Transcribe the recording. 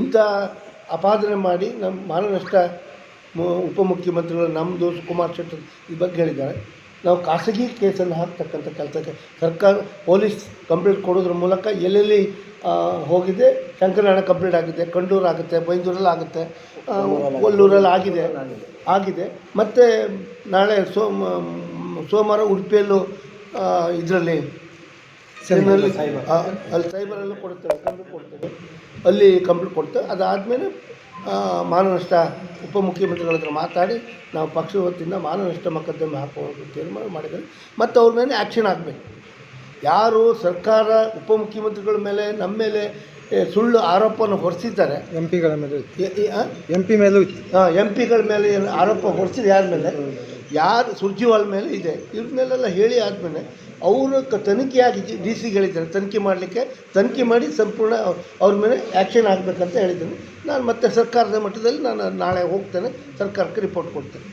ಇಂಥ ಅಪಾದನೆ ಮಾಡಿ ನಮ್ಮ ಮಾನನಷ್ಟ ಉಪಮುಖ್ಯಮಂತ್ರಿಗಳು ನಮ್ಮದು ಕುಮಾರ್ ಶೆಟ್ಟರ್ ಈ ಬಗ್ಗೆ ಹೇಳಿದ್ದಾರೆ. ನಾವು ಖಾಸಗಿ ಕೇಸನ್ನು ಹಾಕ್ತಕ್ಕಂಥ ಕೆಲಸಕ್ಕೆ ಸರ್ಕಾರ, ಪೊಲೀಸ್ ಕಂಪ್ಲೇಂಟ್ ಕೊಡೋದ್ರ ಮೂಲಕ ಎಲ್ಲೆಲ್ಲಿ ಹೋಗಿದೆ, ಶಂಕರನಾರಾಯಣ ಕಂಪ್ಲೇಂಟ್ ಆಗಿದೆ, ಕಂಡೂರು ಆಗುತ್ತೆ ಬೈಂದೂರಲ್ಲಿ ಆಗುತ್ತೆ ಕೊಲ್ಲೂರಲ್ಲಿ ಆಗಿದೆ ಆಗಿದೆ. ಮತ್ತು ನಾಳೆ ಸೋಮ, ಸೋಮವಾರ ಉಡುಪಿಯಲ್ಲೂ ಇದರಲ್ಲಿ ಅಲ್ಲಿ ಅಲ್ಲಿ ಸೈಬರಲ್ಲೂ ಕೊಡ್ತೇವೆ ಕಂಪ್ಲೀಟ್ ಕೊಡ್ತೇವೆ ಅಲ್ಲಿ ಕಂಪ್ಲೀಟ್ ಕೊಡ್ತೇವೆ ಅದಾದಮೇಲೆ ಮಾನನಷ್ಟ ಉಪಮುಖ್ಯಮಂತ್ರಿಗಳ ಹತ್ರ ಮಾತಾಡಿ ನಾವು ಪಕ್ಷ ವತಿಯಿಂದ ಮಾನನಷ್ಟ ಮೊಕದ್ದಮೆ ಹಾಕೋದು ತೀರ್ಮಾನ ಮಾಡಿದ್ದಾರೆ. ಮತ್ತು ಅವ್ರ ಮೇಲೆ ಆ್ಯಕ್ಷನ್ ಆಗಬೇಕು. ಯಾರು ಸರ್ಕಾರ ಉಪಮುಖ್ಯಮಂತ್ರಿಗಳ ಮೇಲೆ ನಮ್ಮ ಮೇಲೆ ಸುಳ್ಳು ಆರೋಪವನ್ನು ಹೊರಿಸಿದ್ದಾರೆ. ಎಂ ಪಿಗಳ ಮೇಲೆ ಎಂ ಎಂ ಪಿ ಮೇಲೂ ಹಾಂ ಎಂ ಪಿಗಳ ಮೇಲೆ ಏನು ಆರೋಪ ಹೊರಿಸಿದ ಯಾರ ಮೇಲೆ? ಯಾರು ಸುರ್ಜಿವಾಲ್ ಮೇಲೆ ಇದೆ. ಇವ್ರ ಮೇಲೆಲ್ಲ ಹೇಳಿ ಆದಮೇಲೆ ಅವರು ಕ ತನಿಖೆಯಾಗಿ ಡಿ ಸಿಗೆ ಹೇಳಿದ್ದಾರೆ. ತನಿಖೆ ಮಾಡಲಿಕ್ಕೆ ತನಿಖೆ ಮಾಡಿ ಸಂಪೂರ್ಣ ಅವ್ರ ಮೇಲೆ ಆ್ಯಕ್ಷನ್ ಆಗಬೇಕಂತ ಹೇಳಿದ್ದೀನಿ. ನಾನು ಮತ್ತೆ ಸರ್ಕಾರದ ಮಟ್ಟದಲ್ಲಿ ನಾನು ನಾಳೆ ಹೋಗ್ತೇನೆ. ಸರ್ಕಾರಕ್ಕೆ ರಿಪೋರ್ಟ್ ಕೊಡ್ತೇನೆ.